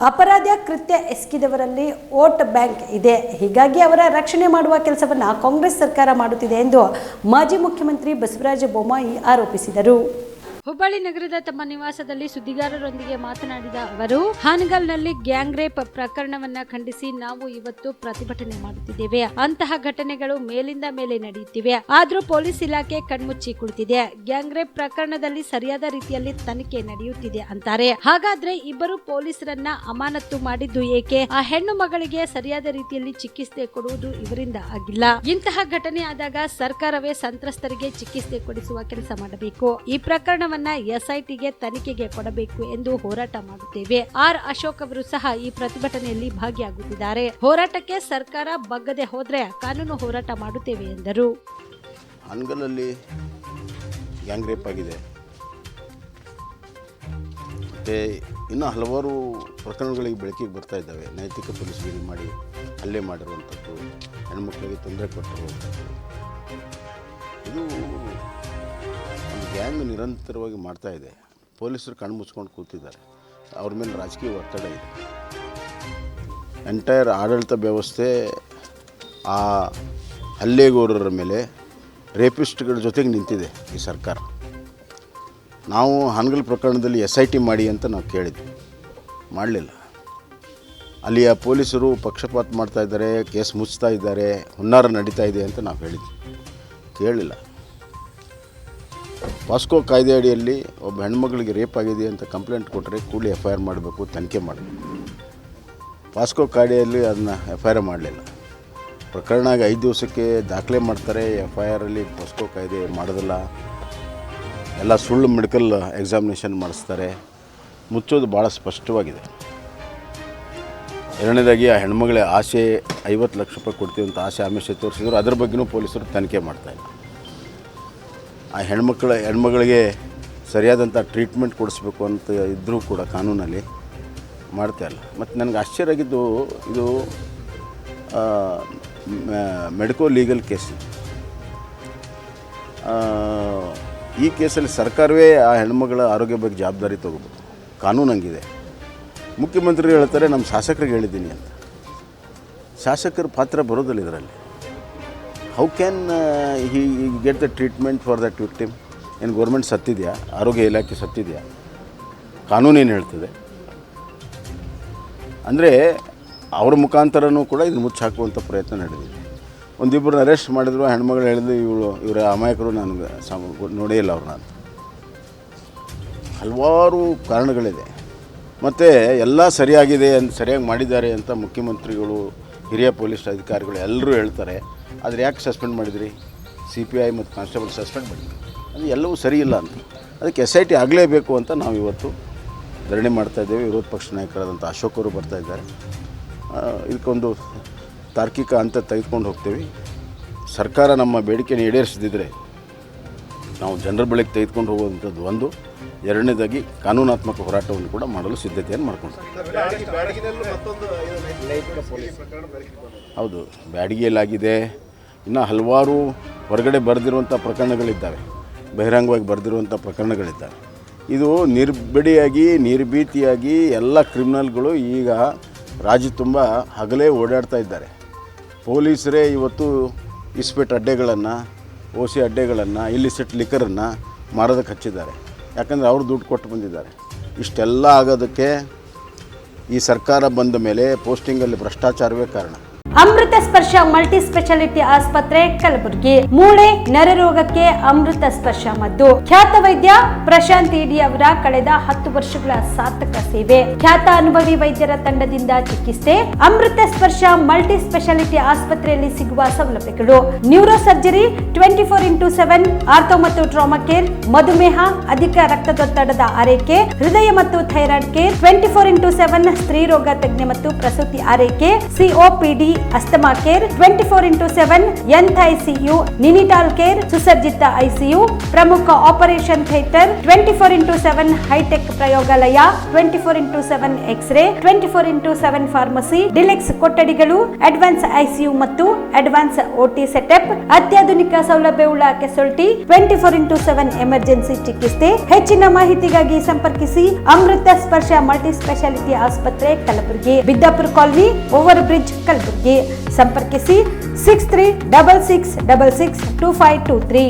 ಅಪರಾಧ ಕೃತ್ಯ ಎಸಗಿದವರಲ್ಲಿ vote bank ಇದೆ. ಹೀಗಾಗಿ ಅವರ ರಕ್ಷಣೆ ಮಾಡುವ ಕೆಲಸವನ್ನು ಕಾಂಗ್ರೆಸ್ ಸರ್ಕಾರ ಮಾಡುತ್ತಿದೆ ಎಂದು ಮಾಜಿ ಮುಖ್ಯಮಂತ್ರಿ ಬಸವರಾಜ ಬೊಮ್ಮಾಯಿ ಆರೋಪಿಸಿದರು. ಹುಬ್ಬಳ್ಳಿ ನಗರದ ತಮ್ಮ ನಿವಾಸದಲ್ಲಿ ಸುದ್ದಿಗಾರರೊಂದಿಗೆ ಮಾತನಾಡಿದ ಅವರು, ಹಾನಗಲ್ನಲ್ಲಿ ಗ್ಯಾಂಗ್ ರೇಪ್ ಪ್ರಕರಣವನ್ನ ಖಂಡಿಸಿ ನಾವು ಇವತ್ತು ಪ್ರತಿಭಟನೆ ಮಾಡುತ್ತಿದ್ದೇವೆ. ಅಂತಹ ಘಟನೆಗಳು ಮೇಲಿಂದ ಮೇಲೆ ನಡೆಯುತ್ತಿವೆ. ಆದ್ರೂ ಪೊಲೀಸ್ ಇಲಾಖೆ ಕಣ್ಮುಚ್ಚಿ ಕುಳಿತಿದೆ. ಗ್ಯಾಂಗ್ ರೇಪ್ ಪ್ರಕರಣದಲ್ಲಿ ಸರಿಯಾದ ರೀತಿಯಲ್ಲಿ ತನಿಖೆ ನಡೆಯುತ್ತಿದೆ ಅಂತಾರೆ. ಹಾಗಾದ್ರೆ ಇಬ್ಬರು ಪೊಲೀಸರನ್ನ ಅಮಾನತ್ತು ಮಾಡಿದ್ದು ಏಕೆ? ಆ ಹೆಣ್ಣು ಮಗಳಿಗೆ ಸರಿಯಾದ ರೀತಿಯಲ್ಲಿ ಚಿಕಿತ್ಸೆ ಕೊಡುವುದು ಇವರಿಂದ ಆಗಿಲ್ಲ. ಇಂತಹ ಘಟನೆ ಆದಾಗ ಸರ್ಕಾರವೇ ಸಂತ್ರಸ್ತರಿಗೆ ಚಿಕಿತ್ಸೆ ಕೊಡಿಸುವ ಕೆಲಸ ಮಾಡಬೇಕು. ಈ ಪ್ರಕರಣವನ್ನ ಎಸ್ಐಟಿಗೆ ತನಿಖೆಗೆ ಕೊಡಬೇಕು ಎಂದು ಹೋರಾಟ ಮಾಡುತ್ತೇವೆ. ಆರ್ ಅಶೋಕ್ ಅವರು ಸಹ ಈ ಪ್ರತಿಭಟನೆಯಲ್ಲಿ ಭಾಗಿಯಾಗುತ್ತಿದ್ದಾರೆ. ಹೋರಾಟಕ್ಕೆ ಸರ್ಕಾರ ಬಗ್ಗದೆ ಹೋದ್ರೆ ಕಾನೂನು ಹೋರಾಟ ಮಾಡುತ್ತೇವೆ ಎಂದರು. ಹಾನಗಲ್ಲಲ್ಲಿ ಗ್ಯಾಂಗ್ ಆಗಿದೆ. ಮತ್ತು ಇನ್ನೂ ಹಲವಾರು ಪ್ರಕರಣಗಳಿಗೆ ಬೆಳಕಿಗೆ ಬರ್ತಾ ಇದ್ದಾವೆ. ನೈತಿಕ ಪೊಲೀಸ್ಗಿರಿ ಮಾಡಿ ಹಲ್ಲೆ ಮಾಡಿರುವಂಥದ್ದು, ಹೆಣ್ಮಕ್ಳಿಗೆ ತೊಂದರೆ ಕೊಟ್ಟಿರುವಂಥದ್ದು. ಇದು ಗ್ಯಾಂಗ್ ನಿರಂತರವಾಗಿ ಮಾಡ್ತಾ ಇದೆ? ಪೊಲೀಸರು ಕಣ್ಣು ಮುಚ್ಕೊಂಡು ಕೂತಿದ್ದಾರೆ. ಅವ್ರ ಮೇಲೆ ರಾಜಕೀಯ ಒತ್ತಡ ಇದೆ. ಎಂಟೈರ್ ಆಡಳಿತ ವ್ಯವಸ್ಥೆ ಆ ಹಲ್ಲೆಗೋರರ ಮೇಲೆ ರೇಪಿಸ್ಟ್ಗಳ ಜೊತೆಗೆ ನಿಂತಿದೆ ಈ ಸರ್ಕಾರ. ನಾವು ಹಾನಗಲ್ ಪ್ರಕರಣದಲ್ಲಿ ಎಸ್ ಐ ಟಿ ಮಾಡಿ ಅಂತ ನಾವು ಕೇಳಿದ್ವಿ. ಮಾಡಲಿಲ್ಲ. ಅಲ್ಲಿಯ ಪೊಲೀಸರು ಪಕ್ಷಪಾತ ಮಾಡ್ತಾ ಇದ್ದಾರೆ, ಕೇಸ್ ಮುಚ್ತಾ ಇದ್ದಾರೆ, ಹುನ್ನಾರ ನಡೀತಾ ಇದೆ ಅಂತ ನಾವು ಹೇಳಿದ್ವಿ. ಕೇಳಿಲ್ಲ. ಪಾಸ್ಕೋ ಕಾಯ್ದೆ ಅಡಿಯಲ್ಲಿ ಒಬ್ಬ ಹೆಣ್ಮಗಳಿಗೆ ರೇಪ್ ಆಗಿದೆ ಅಂತ ಕಂಪ್ಲೇಂಟ್ ಕೊಟ್ಟರೆ ಕೂಡಲೇ ಎಫ್ ಐ ಆರ್ ಮಾಡಬೇಕು, ತನಿಖೆ ಮಾಡಬೇಕು. ಪಾಸ್ಕೋ ಕಾಯ್ದೆಯಲ್ಲಿ ಅದನ್ನ ಎಫ್ ಐ ಆರ್ ಮಾಡಲಿಲ್ಲ. ಪ್ರಕರಣ ಆಗಿ ಐದು ದಿವಸಕ್ಕೆ ದಾಖಲೆ ಮಾಡ್ತಾರೆ ಎಫ್ ಐ ಆರಲ್ಲಿ ಪಾಸ್ಕೋ ಕಾಯ್ದೆ ಮಾಡೋದಿಲ್ಲ. ಎಲ್ಲ ಸುಳ್ಳು ಮೆಡಿಕಲ್ ಎಕ್ಸಾಮಿನೇಷನ್ ಮಾಡಿಸ್ತಾರೆ. ಮುಚ್ಚೋದು ಭಾಳ ಸ್ಪಷ್ಟವಾಗಿದೆ. ಎರಡನೇದಾಗಿ ಆ ಹೆಣ್ಮಗಳ ಆಸೆ ಐವತ್ತು ಲಕ್ಷ ರೂಪಾಯಿ ಕೊಡ್ತೀವಿ ಅಂತ ಆಸೆ ಆಮಿಷ ತೋರಿಸಿದ್ರು. ಅದ್ರ ಬಗ್ಗೆನೂ ಪೊಲೀಸರು ತನಿಖೆ ಮಾಡ್ತಾಯಿಲ್ಲ ಆ ಹೆಣ್ಮಕ್ಳ ಹೆಣ್ಮಗಳಿಗೆ ಸರಿಯಾದಂಥ ಟ್ರೀಟ್ಮೆಂಟ್ ಕೊಡಿಸ್ಬೇಕು ಅಂತ ಇದ್ದರೂ ಕೂಡ ಕಾನೂನಲ್ಲಿ ಮಾಡ್ತಾ ಇಲ್ಲ. ಮತ್ತು ನನಗೆ ಆಶ್ಚರ್ಯ ಆಗಿದ್ದು ಇದು ಮೆಡಿಕೋ ಲೀಗಲ್ ಕೇಸ್. ಈ ಕೇಸಲ್ಲಿ ಸರ್ಕಾರವೇ ಆ ಹೆಣ್ಮಗಳ ಆರೋಗ್ಯ ಬಗ್ಗೆ ಜವಾಬ್ದಾರಿ ತೊಗೋಬೇಕು. ಕಾನೂನು ಹಂಗಿದೆ. ಮುಖ್ಯಮಂತ್ರಿ ಹೇಳ್ತಾರೆ, ನಮ್ಮ ಶಾಸಕರಿಗೆ ಹೇಳಿದ್ದೀನಿ ಅಂತ. ಶಾಸಕರ ಪಾತ್ರ ಬರೋದಿಲ್ಲ ಇದರಲ್ಲಿ. How can he get the treatment for that victim ಏನು ಗೌರ್ಮೆಂಟ್ ಸತ್ತಿದೆಯಾ? ಆರೋಗ್ಯ ಇಲಾಖೆ ಸತ್ತಿದೆಯಾ? ಕಾನೂನೇನು ಹೇಳ್ತದೆ? ಅಂದರೆ ಅವ್ರ ಮುಖಾಂತರನೂ ಕೂಡ ಇದು ಮುಚ್ಚಾಕುವಂಥ ಪ್ರಯತ್ನ ನಡೆದಿದೆ. ಒಂದಿಬ್ಬರನ್ನ ಅರೆಸ್ಟ್ ಮಾಡಿದ್ರು, ಹೆಣ್ಮಗಳು ಹೇಳಿದ್ರು, ಇವಳು, ಇವರ ಅಮಾಯಕರು ನಾನು ಸಮ, ನೋಡೇ ಇಲ್ಲ ಅವ್ರನ್ನ ಅಂತ ಹಲವಾರು ಕಾರಣಗಳಿದೆ. ಮತ್ತು ಎಲ್ಲ ಸರಿಯಾಗಿದೆ ಅಂತ ಸರಿಯಾಗಿ ಮಾಡಿದ್ದಾರೆ ಅಂತ ಮುಖ್ಯಮಂತ್ರಿಗಳು, ಹಿರಿಯ ಪೊಲೀಸ್ ಅಧಿಕಾರಿಗಳು ಎಲ್ಲರೂ ಹೇಳ್ತಾರೆ. ಆದರೆ ಯಾಕೆ ಸಸ್ಪೆಂಡ್ ಮಾಡಿದ್ರಿ? ಸಿ ಪಿ ಐ ಮತ್ತು ಕಾನ್ಸ್ಟೇಬಲ್ ಸಸ್ಪೆಂಡ್ ಮಾಡಿದ್ರಿ. ಅದು ಎಲ್ಲವೂ ಸರಿ ಇಲ್ಲ ಅಂತ. ಅದಕ್ಕೆ ಎಸ್ ಐ ಟಿ ಆಗಲೇಬೇಕು ಅಂತ ನಾವು ಇವತ್ತು ಧರಣಿ ಮಾಡ್ತಾ ಇದ್ದೇವೆ. ವಿರೋಧ ಪಕ್ಷ ನಾಯಕರಾದಂಥ ಅಶೋಕ್ ಅವರು ಬರ್ತಾ ಇದ್ದಾರೆ. ಇದಕ್ಕೊಂದು ತಾರ್ಕಿಕ ಅಂತ ತೆಗೆದುಕೊಂಡು ಹೋಗ್ತೀವಿ. ಸರ್ಕಾರ ನಮ್ಮ ಬೇಡಿಕೆಯನ್ನು ಈಡೇರಿಸದಿದ್ದರೆ ನಾವು ಜನರ ಬಳಿಗೆ ತೆಗೆದುಕೊಂಡು ಹೋಗುವಂಥದ್ದು ಒಂದು. ಎರಡನೇದಾಗಿ ಕಾನೂನಾತ್ಮಕ ಹೋರಾಟವನ್ನು ಕೂಡ ಮಾಡಲು ಸಿದ್ಧತೆಯನ್ನು ಮಾಡ್ಕೊಂಡಿದ್ದೀವಿ ಹೌದು, ಬ್ಯಾಡಿಗೆಯಲ್ಲಾಗಿದೆ. ಇನ್ನು ಹಲವಾರು ಹೊರಗಡೆ ಬರೆದಿರುವಂಥ ಪ್ರಕರಣಗಳಿದ್ದಾವೆ. ಬಹಿರಂಗವಾಗಿ ಬರೆದಿರುವಂಥ ಪ್ರಕರಣಗಳಿದ್ದಾವೆ. ಇದು ನಿರ್ಬಿಡಿಯಾಗಿ, ನಿರ್ಭೀತಿಯಾಗಿ ಎಲ್ಲ ಕ್ರಿಮಿನಲ್ಗಳು ಈಗ ರಾಜ್ಯ ತುಂಬ ಹಗಲೇ ಓಡಾಡ್ತಾ ಇದ್ದಾರೆ. ಪೊಲೀಸರೇ ಇವತ್ತು ಇಸ್ಪೇಟ್ ಅಡ್ಡೆಗಳನ್ನು ಓಸಿ ಅಡ್ಡೆಗಳನ್ನು, ಇಲ್ಲಿಸಿಟ್ ಲಿಕ್ಕರನ್ನು ಮಾರೋದಕ್ಕೆ ಹಚ್ಚಿದ್ದಾರೆ. ಯಾಕಂದರೆ ಅವರು ದುಡ್ಡು ಕೊಟ್ಟು ಬಂದಿದ್ದಾರೆ. ಇಷ್ಟೆಲ್ಲ ಆಗೋದಕ್ಕೆ ಈ ಸರ್ಕಾರ ಬಂದ ಮೇಲೆ ಪೋಸ್ಟಿಂಗಲ್ಲಿ ಭ್ರಷ್ಟಾಚಾರವೇ ಕಾರಣ. ಅಮೃತ ಸ್ಪರ್ಶ ಮಲ್ಟಿ ಸ್ಪೆಷಾಲಿಟಿ ಆಸ್ಪತ್ರೆ ಕಲಬುರಗಿ. ಮೂಳೆ ನರರೋಗಕ್ಕೆ ಅಮೃತ ಸ್ಪರ್ಶ ಮದ್ದು. ಖ್ಯಾತ ವೈದ್ಯ ಪ್ರಶಾಂತ್ ಇಡಿ ಅವರ ಕಳೆದ ಹತ್ತು ವರ್ಷಗಳ ಸಾರ್ಥಕ ಸೇವೆ. ಖ್ಯಾತ ಅನುಭವಿ ವೈದ್ಯರ ತಂಡದಿಂದ ಚಿಕಿತ್ಸೆ. ಅಮೃತ ಸ್ಪರ್ಶ ಮಲ್ಟಿ ಸ್ಪೆಷಾಲಿಟಿ ಆಸ್ಪತ್ರೆಯಲ್ಲಿ ಸಿಗುವ ಸೌಲಭ್ಯಗಳು. Neuro surgery twenty four into seven, ortho ಮತ್ತು ಟ್ರಾಮಾ ಕೇರ್, ಮಧುಮೇಹ, ಅಧಿಕ ರಕ್ತದೊತ್ತಡದ ಆರೈಕೆ, ಹೃದಯ ಮತ್ತು thyroid care, twenty four into seven ಸ್ತ್ರೀ ರೋಗ ತಜ್ಞ ಮತ್ತು ಪ್ರಸೂತಿ ಆರೈಕೆ, COPD asthma care twenty four into seven ಎಂತ್ ಐಸಿಯು ನಿನಿಟಾಲ್ ಕೇರ್ ಸುಸಜ್ಜಿತ ಐಸಿಯು, ಪ್ರಮುಖ operation theatre twenty four into seven hi tech ಪ್ರಯೋಗಾಲಯ twenty four into seven X ray twenty four into seven pharmacy, deluxe ಕೊಠಡಿಗಳು, advance ICU ಮತ್ತು advance OT setup, ಅತ್ಯಾಧುನಿಕ ಸೌಲಭ್ಯವುಳ್ಳ casualty twenty four into seven emergency ಚಿಕಿತ್ಸೆ. ಹೆಚ್ಚಿನ ಮಾಹಿತಿಗಾಗಿ ಸಂಪರ್ಕಿಸಿ Amrita Sparsha multi speciality ಆಸ್ಪತ್ರೆ Kalaburagi, Biddapur colony over bridge Kalaburagi. ಸಂಪರ್ಕಿಸಿ six three double six double six two five two three